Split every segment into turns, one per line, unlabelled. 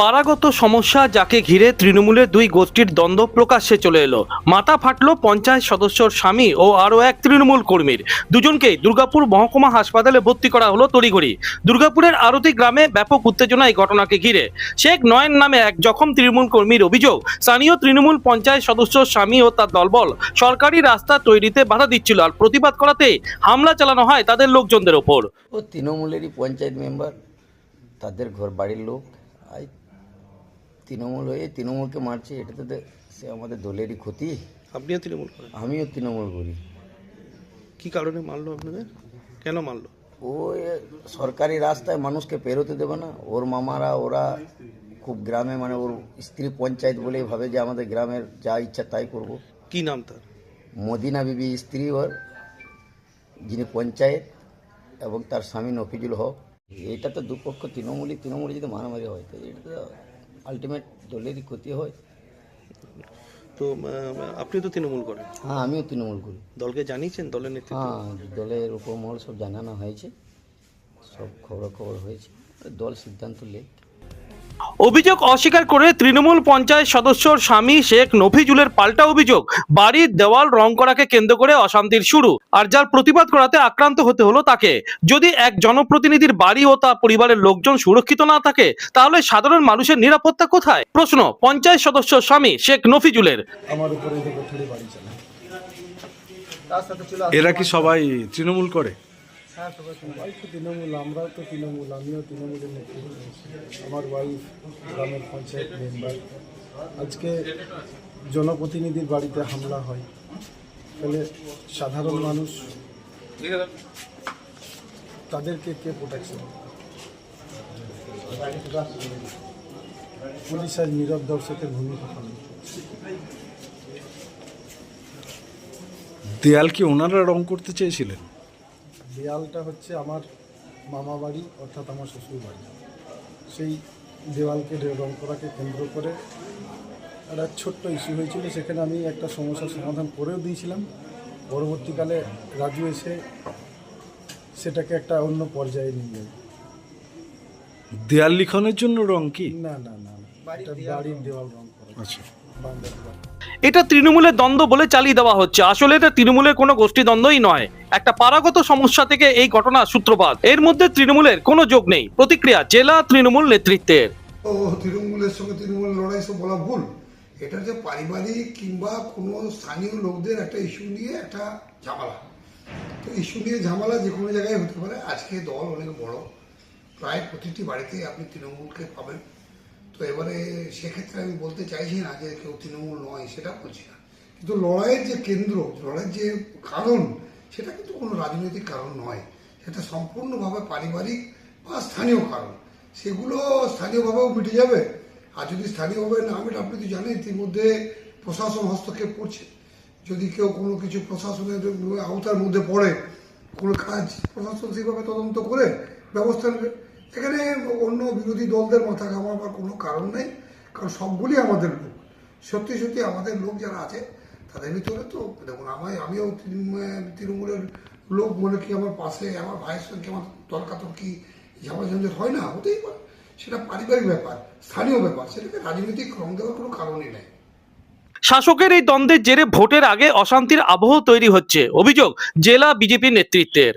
পাড়াগত সমস্যা যাকে ঘিরে তৃণমূলের দুই গোষ্ঠীর দ্বন্দ্ব প্রকাশ্যে চলে এলো। মাথা ফাটলো পঞ্চায়েত সদস্যর স্বামী ও আরও এক তৃণমূল কর্মীর। দুজনকেই দুর্গাপুর মহকুমা হাসপাতালে ভর্তি করা হলো তড়িঘড়ি। দুর্গাপুরের আরতি গ্রামে ব্যাপক উত্তেজনা এই ঘটনাকে ঘিরে। শেখ নয়ন নামে এক জখম তৃণমূল কর্মীর অভিযোগ, স্থানীয় তৃণমূল পঞ্চায়েত সদস্য স্বামী ও তার দলবল সরকারি রাস্তা তৈরিতে বাধা দিচ্ছিল আর প্রতিবাদ করাতে হামলা চালানো হয় তাদের লোকজনদের ওপর।
ও তৃণমূলেরই পঞ্চায়েত মেম্বার, তাদের ঘর বাড়ির লোক তৃণমূল হয়ে তৃণমূলকে মারছে এটা তো সে আমাদের দলেরই ক্ষতি।
আপনিও তৃণমূল করেন?
আমিও তৃণমূল করি।
কি কারণে মারলো আপনাদের? কেন মারলো?
ও সরকারি রাস্তায় মানুষকে পেরোতে দেবে না। ওর মামারা ওরা খুব গ্রামে মানে ওর স্ত্রী পঞ্চায়েত বলেই ভাবে যে আমাদের গ্রামের যা ইচ্ছা তাই করব।
কি নাম তার?
মদিনা বিবি স্ত্রী ওর যিনি পঞ্চায়েত এবং তার স্বামী নফিজুল হক। এটা তো দুপক্ষ তৃণমূলই তৃণমূলে যদি মারামারি হয় তো এটা তো আলটিমেট দলেরই ক্ষতি হয়।
তো আপনি তো তৃণমূল করেন?
হ্যাঁ আমিও তৃণমূল করি।
দলকে জানিয়েছেন? দলের নেতৃত্ব?
হ্যাঁ দলের উপমহল সব জানানো হয়েছে। সব খবর খবর হয়েছে। দল সিদ্ধান্ত লে
অভিযোগ অস্বীকার করে তৃণমূল পঞ্চায়েত সদস্যর স্বামী শেখ নফিজুলের পাল্টা অভিযোগ বাড়ির দেওয়াল রং করাকে কেন্দ্র করে অশান্তির শুরু আর যার প্রতিবাদ করাতে আক্রান্ত হতে হলো তাকে। যদি এক জনপ্রতিনিধির বাড়ি ও তার পরিবারের লোকজন সুরক্ষিত না থাকে তাহলে সাধারণ মানুষের নিরাপত্তা কোথায়? প্রশ্ন পঞ্চায়েত সদস্য স্বামী শেখ নফিজুলের।
এরা কি সবাই তৃণমূল করে?
সবাই তো তৃণমূল, আমরাও তো তৃণমূল, আমিও তৃণমূলের দিয়েছি। আমার ওয়াইফ গ্রামের পঞ্চায়েত মেম্বার আজকে জনপ্রতিনিধির বাড়িতে হামলা হয়। তাহলে সাধারণ মানুষ, তাদেরকে কে প্রোটেকশন পুলিশের নীরব দর্শকের ভূমিকা পালন
দেয়াল কি ওনারা রং করতে চেয়েছিলেন?
দেওয়ালটা হচ্ছে আমার মামা বাড়ি অর্থাৎ আমার শ্বশুর বাড়ি। সেই দেওয়ালকে রে- করাকে কেন্দ্র করে একটা ছোট্ট ইস্যু হয়েছিল সেখানে আমি একটা সমস্যার সমাধান করেও দিয়েছিলাম। পরবর্তীকালে রাজু এসে সেটাকে একটা অন্য পর্যায়ে নিয়ে যায়
দেয়াল লিখনের জন্য রং কি?
না না না বাড়ির দেওয়াল রং। করা।
আচ্ছা।
এটা তৃণমূলের দ্বন্দ্ব বলে চালিয়ে দেওয়া হচ্ছে। আসলে এটা তৃণমূলের কোনো গোষ্ঠী দ্বন্দ্বই নয়। একটা পারাগত সমস্যা থেকে এই ঘটনা সূত্রপাত। এর মধ্যে তৃণমূলের কোনো যোগ নেই। প্রতিক্রিয়া জেলা তৃণমূল নেতৃত্বের।
তৃণমূলের সঙ্গে তৃণমূল লড়াই সব বলা ভুল। এটা যে পারিবারিক কিংবা কোনো স্থানীয় লোকদের একটা ইস্যু নিয়ে একটা ঝামেলা। তো ইস্যু নিয়ে ঝামেলা যে কোনো জায়গায় হতে পারে। আজকে দল অনেক বড়। প্রায় প্রতিটি বাড়িতে আপনি তৃণমূলকে পাবেন। তো এবারে সেক্ষেত্রে আমি বলতে চাইছি না যে কেউ তৃণমূল নয়, সেটা বলছি না। কিন্তু লড়াইয়ের যে কেন্দ্র, লড়াইয়ের যে কারণ সেটা কিন্তু কোনো রাজনৈতিক কারণ নয়। সেটা সম্পূর্ণভাবে পারিবারিক বা স্থানীয় কারণ। সেগুলো স্থানীয়ভাবেও মিটে যাবে। আর যদি স্থানীয়ভাবে না মেটে, আপনি তো জানেন ইতিমধ্যে প্রশাসন হস্তক্ষেপ করছে। যদি কেউ কোনো কিছু প্রশাসনের আওতার মধ্যে পড়ে, কোনো কাজ প্রশাসন সেভাবে তদন্ত করে ব্যবস্থা নেবে। এখানে অন্য বিরোধী দলদের মাথা ঘামাবার কোনো কারণ নেই। কারণ সবগুলি আমাদের লোক। সত্যি সত্যি আমাদের লোক যারা আছে তাদের ভিতরে তো দেখুন আমি আমিও তৃণমূলের লোক মনে কি আমার পাশে আমার ভাইয়ের সঙ্গে আমার তর্কাতর্কি ঝামেলা ঝঞ্ঝট হয় না? হতেই পারে। সেটা পারিবারিক ব্যাপার স্থানীয় ব্যাপার সেটাকে রাজনৈতিক রং দেওয়ার কোনো কারণই নেই।
শাসকের এই দ্বন্দ্বের জেরে ভোটের আগে অশান্তির আবহ তৈরি হচ্ছে। অভিযোগ জেলা বিজেপি নেতৃত্বের।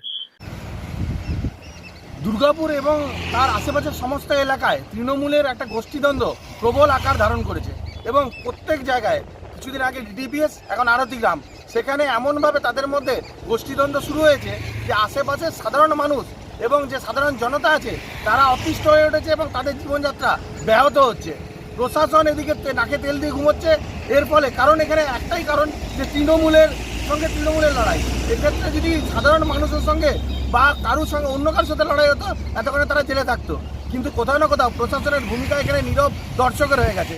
দুর্গাপুর এবং তার আশেপাশের সমস্ত এলাকায় তৃণমূলের একটা গোষ্ঠীদ্বন্দ্ব প্রবল আকার ধারণ করেছে এবং প্রত্যেক জায়গায় কিছুদিন আগে ডিপিএস এখন আরতি গ্রাম। সেখানে এমনভাবে তাদের মধ্যে গোষ্ঠীদ্বন্দ্ব শুরু হয়েছে যে আশেপাশের সাধারণ মানুষ এবং যে সাধারণ জনতা আছে, তারা অতিষ্ঠ হয়ে উঠেছে এবং তাদের জীবনযাত্রা ব্যাহত হচ্ছে। প্রশাসন এদিকে নাকে তেল দিয়ে ঘুমোচ্ছে। এর ফলে কারণ এখানে একটাই কারণ যে তৃণমূলের সঙ্গে তৃণমূলের লড়াই। এক্ষেত্রে যদি সাধারণ মানুষের সঙ্গে বা কারোর সঙ্গে অন্য কারোর সাথে লড়াই হতো, এতক্ষণে তারা জেলে থাকতো। কিন্তু কোথাও না কোথাও প্রশাসনের ভূমিকা এখানে নীরব দর্শকের হয়ে গেছে।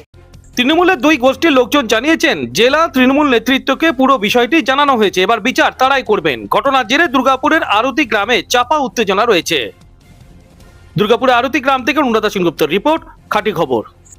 তৃণমূলের দুই গোষ্ঠীর লোকজন জানিয়েছেন, জেলা তৃণমূল নেতৃত্বকে পুরো বিষয়টি জানানো হয়েছে। এবার বিচার তারাই করবেন। ঘটনার জেরে দুর্গাপুরের আরতি গ্রামে চাপা উত্তেজনা রয়েছে। দুর্গাপুরের আরতি গ্রাম থেকে অনুরাধা সিংগুপ্তর রিপোর্ট, খাঁটি খবর।